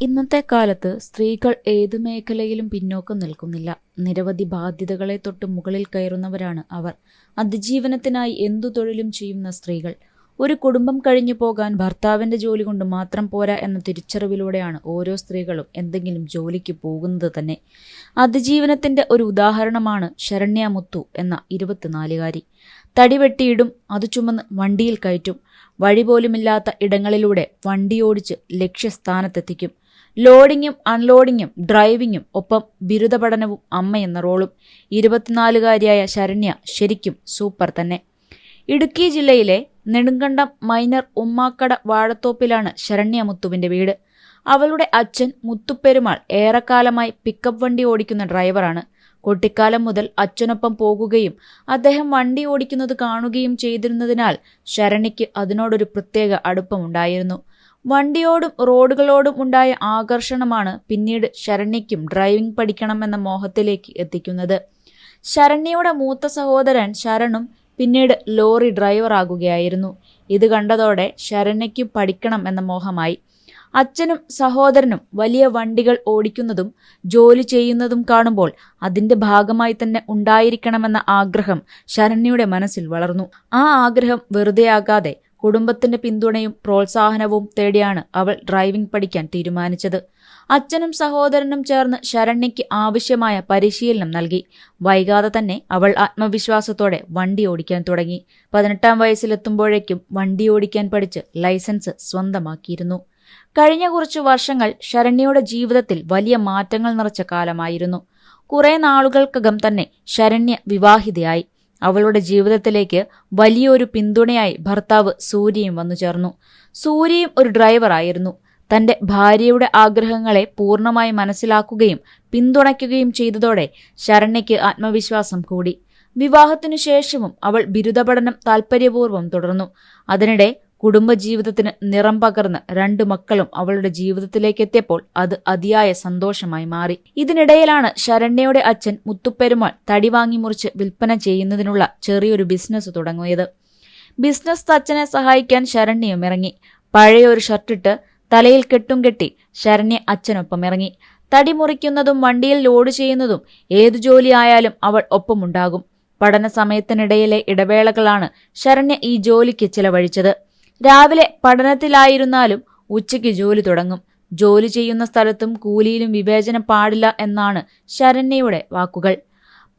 ഇന്നത്തെ കാലത്ത് സ്ത്രീകൾ ഏതു മേഖലയിലും പിന്നോക്കം നിൽക്കുന്നില്ല. നിരവധി ബാധ്യതകളെ തൊട്ട് മുകളിൽ കയറുന്നവരാണ് അവർ. അതിജീവനത്തിനായി എന്തു തൊഴിലും ചെയ്യുന്ന സ്ത്രീകൾ. ഒരു കുടുംബം കഴിഞ്ഞു പോകാൻ ഭർത്താവിന്റെ ജോലി കൊണ്ട് മാത്രം പോരാ എന്ന തിരിച്ചറിവിലൂടെയാണ് ഓരോ സ്ത്രീകളും എന്തെങ്കിലും ജോലിക്ക് പോകുന്നത് തന്നെ. അതിജീവനത്തിന്റെ ഒരു ഉദാഹരണമാണ് ശരണ്യ മുത്തു എന്ന ഇരുപത്തിനാലുകാരി. തടി വെട്ടിയിടും അത് ചുമന്ന് വണ്ടിയിൽ കയറ്റും വഴി പോലുമില്ലാത്ത ഇടങ്ങളിലൂടെ വണ്ടിയോടിച്ച് ലക്ഷ്യസ്ഥാനത്തെത്തിക്കും. ലോഡിങ്ങും അൺലോഡിങ്ങും ഡ്രൈവിങ്ങും ഒപ്പം ബിരുദ പഠനവും അമ്മ എന്ന റോളും. ഇരുപത്തിനാലുകാരിയായ ശരണ്യ ശരിക്കും സൂപ്പർ തന്നെ. ഇടുക്കി ജില്ലയിലെ നെടുങ്കണ്ടം മൈനർ ഉമ്മാക്കട വാഴത്തോപ്പിലാണ് ശരണ്യ മുത്തുവിന്റെ വീട്. അവളുടെ അച്ഛൻ മുത്തുപ്പെരുമാൾ ഏറെക്കാലമായി പിക്കപ്പ് വണ്ടി ഓടിക്കുന്ന ഡ്രൈവറാണ്. കുട്ടിക്കാലം മുതൽ അച്ഛനൊപ്പം പോകുകയും അദ്ദേഹം വണ്ടി ഓടിക്കുന്നത് കാണുകയും ചെയ്തിരുന്നതിനാൽ ശരണിക്ക് അതിനോടൊരു പ്രത്യേക അടുപ്പമുണ്ടായിരുന്നു. വണ്ടിയോടും റോഡുകളോടും ഉണ്ടായ ആകർഷണമാണ് പിന്നീട് ശരണ്യയ്ക്കും ഡ്രൈവിംഗ് പഠിക്കണമെന്ന മോഹത്തിലേക്ക് എത്തിക്കുന്നത്. ശരണ്യയുടെ മൂത്ത സഹോദരൻ ശരണും പിന്നീട് ലോറി ഡ്രൈവറാകുകയായിരുന്നു ഇത് കണ്ടതോടെ ശരണ്യയ്ക്കും പഠിക്കണം എന്ന മോഹമായി. അച്ഛനും സഹോദരനും വലിയ വണ്ടികൾ ഓടിക്കുന്നതും ജോലി ചെയ്യുന്നതും കാണുമ്പോൾ അതിന്റെ ഭാഗമായി തന്നെ ഉണ്ടായിരിക്കണമെന്ന ആഗ്രഹം ശരണ്യയുടെ മനസ്സിൽ വളർന്നു. ആ ആഗ്രഹം വെറുതെയാകാതെ കുടുംബത്തിന്റെ പിന്തുണയും പ്രോത്സാഹനവും തേടിയാണ് അവൾ ഡ്രൈവിംഗ് പഠിക്കാൻ തീരുമാനിച്ചത്. അച്ഛനും സഹോദരനും ചേർന്ന് ശരണ്യയ്ക്ക് ആവശ്യമായ പരിശീലനം നൽകി. വൈകാതെ തന്നെ അവൾ ആത്മവിശ്വാസത്തോടെ വണ്ടി ഓടിക്കാൻ തുടങ്ങി. പതിനെട്ടാം വയസ്സിലെത്തുമ്പോഴേക്കും വണ്ടി ഓടിക്കാൻ പഠിച്ച് ലൈസൻസ് സ്വന്തമാക്കിയിരുന്നു. കഴിഞ്ഞ കുറച്ചു വർഷങ്ങൾ ശരണ്യയുടെ ജീവിതത്തിൽ വലിയ മാറ്റങ്ങൾ നിറച്ച കാലമായിരുന്നു. കുറെ നാളുകൾക്കകം തന്നെ ശരണ്യ വിവാഹിതയായി. അവളുടെ ജീവിതത്തിലേക്ക് വലിയൊരു പിന്തുണയായി ഭർത്താവ് സൂര്യയും വന്നു ചേർന്നു. സൂര്യയും ഒരു ഡ്രൈവറായിരുന്നു തന്റെ ഭാര്യയുടെ ആഗ്രഹങ്ങളെ പൂർണമായി മനസ്സിലാക്കുകയും പിന്തുണയ്ക്കുകയും ചെയ്തതോടെ ശരണ്യയ്ക്ക് ആത്മവിശ്വാസം കൂടി. വിവാഹത്തിനു ശേഷവും അവൾ ബിരുദപഠനം താൽപര്യപൂർവം തുടർന്നു. അതിനിടെ കുടുംബജീവിതത്തിന് നിറം പകർന്ന് രണ്ടു മക്കളും അവളുടെ ജീവിതത്തിലേക്ക് എത്തിയപ്പോൾ അത് അതിയായ സന്തോഷമായി മാറി. ഇതിനിടയിലാണ് ശരണ്യയുടെ അച്ഛൻ മുത്തുപ്പെരുമാൾ തടി വാങ്ങി മുറിച്ച് വിൽപ്പന ചെയ്യുന്നതിനുള്ള ചെറിയൊരു ബിസിനസ് തുടങ്ങിയത്. ബിസിനസ് അച്ഛനെ സഹായിക്കാൻ ശരണ്യയും ഇറങ്ങി. പഴയ ഒരു ഷർട്ടിട്ട് തലയിൽ കെട്ടും കെട്ടി ശരണ്യ അച്ഛനൊപ്പം ഇറങ്ങി. തടി മുറിക്കുന്നതും വണ്ടിയിൽ ലോഡ് ചെയ്യുന്നതും ഏതു ജോലിയായാലും അവൾ ഒപ്പമുണ്ടാകും. പഠന സമയത്തിനിടയിലെ ഇടവേളകളാണ് ശരണ്യ ഈ ജോലിക്ക് ചിലവഴിച്ചത്. രാവിലെ പഠനത്തിലായിരുന്നാലും ഉച്ചയ്ക്ക് ജോലി തുടങ്ങും. ജോലി ചെയ്യുന്ന സ്ഥലത്തും കൂലിയിലും വിവേചനം പാടില്ല എന്നാണ് ശരണ്യയുടെ വാക്കുകൾ.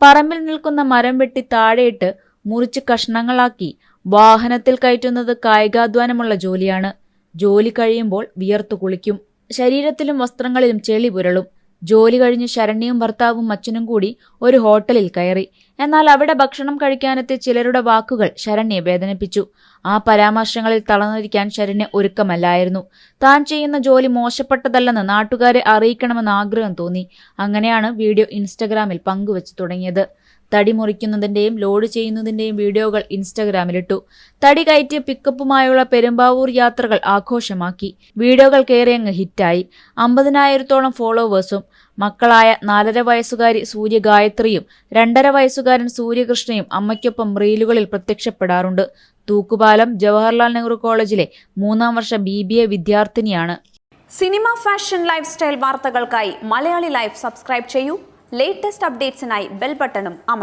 പറമ്പിൽ നിൽക്കുന്ന മരം വെട്ടി താഴെയിട്ട് മുറിച്ച് കഷ്ണങ്ങളാക്കി വാഹനത്തിൽ കയറ്റുന്നത് കായികാധ്വാനമുള്ള ജോലിയാണ്. ജോലി കഴിയുമ്പോൾ വിയർത്തു കുളിക്കും. ശരീരത്തിലും വസ്ത്രങ്ങളിലും ചെളി പുരളും. ജോലി കഴിഞ്ഞ് ശരണ്യയും ഭർത്താവും അച്ഛനും കൂടി ഒരു ഹോട്ടലിൽ കയറി. എന്നാൽ അവിടെ ഭക്ഷണം കഴിക്കാനെത്തിയ ചിലരുടെ വാക്കുകൾ ശരണ്യെ വേദനിപ്പിച്ചു. ആ പരാമർശങ്ങളിൽ തളർന്നിരിക്കാൻ ശരണ്യ ഒരുക്കമല്ലായിരുന്നു. താൻ ചെയ്യുന്ന ജോലി മോശപ്പെട്ടതല്ലെന്ന് നാട്ടുകാരെ അറിയിക്കണമെന്ന് ആഗ്രഹം തോന്നി. അങ്ങനെയാണ് വീഡിയോ ഇൻസ്റ്റഗ്രാമിൽ പങ്കുവച്ചു തുടങ്ങിയത്. തടി മുറിക്കുന്നതിന്റെയും ലോഡ് ചെയ്യുന്നതിന്റെയും വീഡിയോകൾ ഇൻസ്റ്റഗ്രാമിലിട്ടു. തടി കയറ്റിയ പിക്കപ്പുമായുള്ള പെരുമ്പാവൂർ യാത്രകൾ ആഘോഷമാക്കി. വീഡിയോകൾ കയറിയങ്ങ് ഹിറ്റായി. അമ്പതിനായിരത്തോളം ഫോളോവേഴ്സും മക്കളായ നാലര വയസ്സുകാരി സൂര്യ ഗായത്രിയും രണ്ടര വയസ്സുകാരൻ സൂര്യകൃഷ്ണയും അമ്മയ്ക്കൊപ്പം റീലുകളിൽ പ്രത്യക്ഷപ്പെടാറുണ്ട്. തൂക്കുപാലം ജവഹർലാൽ നെഹ്റു കോളേജിലെ മൂന്നാം വർഷ ബി ബി എ വിദ്യാർത്ഥിനിയാണ്. സിനിമ ഫാഷൻ ലൈഫ് സ്റ്റൈൽ വാർത്തകൾക്കായി മലയാളി ലൈഫ് സബ്സ്ക്രൈബ് ചെയ്യൂ. ലേറ്റസ്റ്റ് അപ്ഡേറ്റ്സിനായി ബെൽ ബട്ടണും അമർ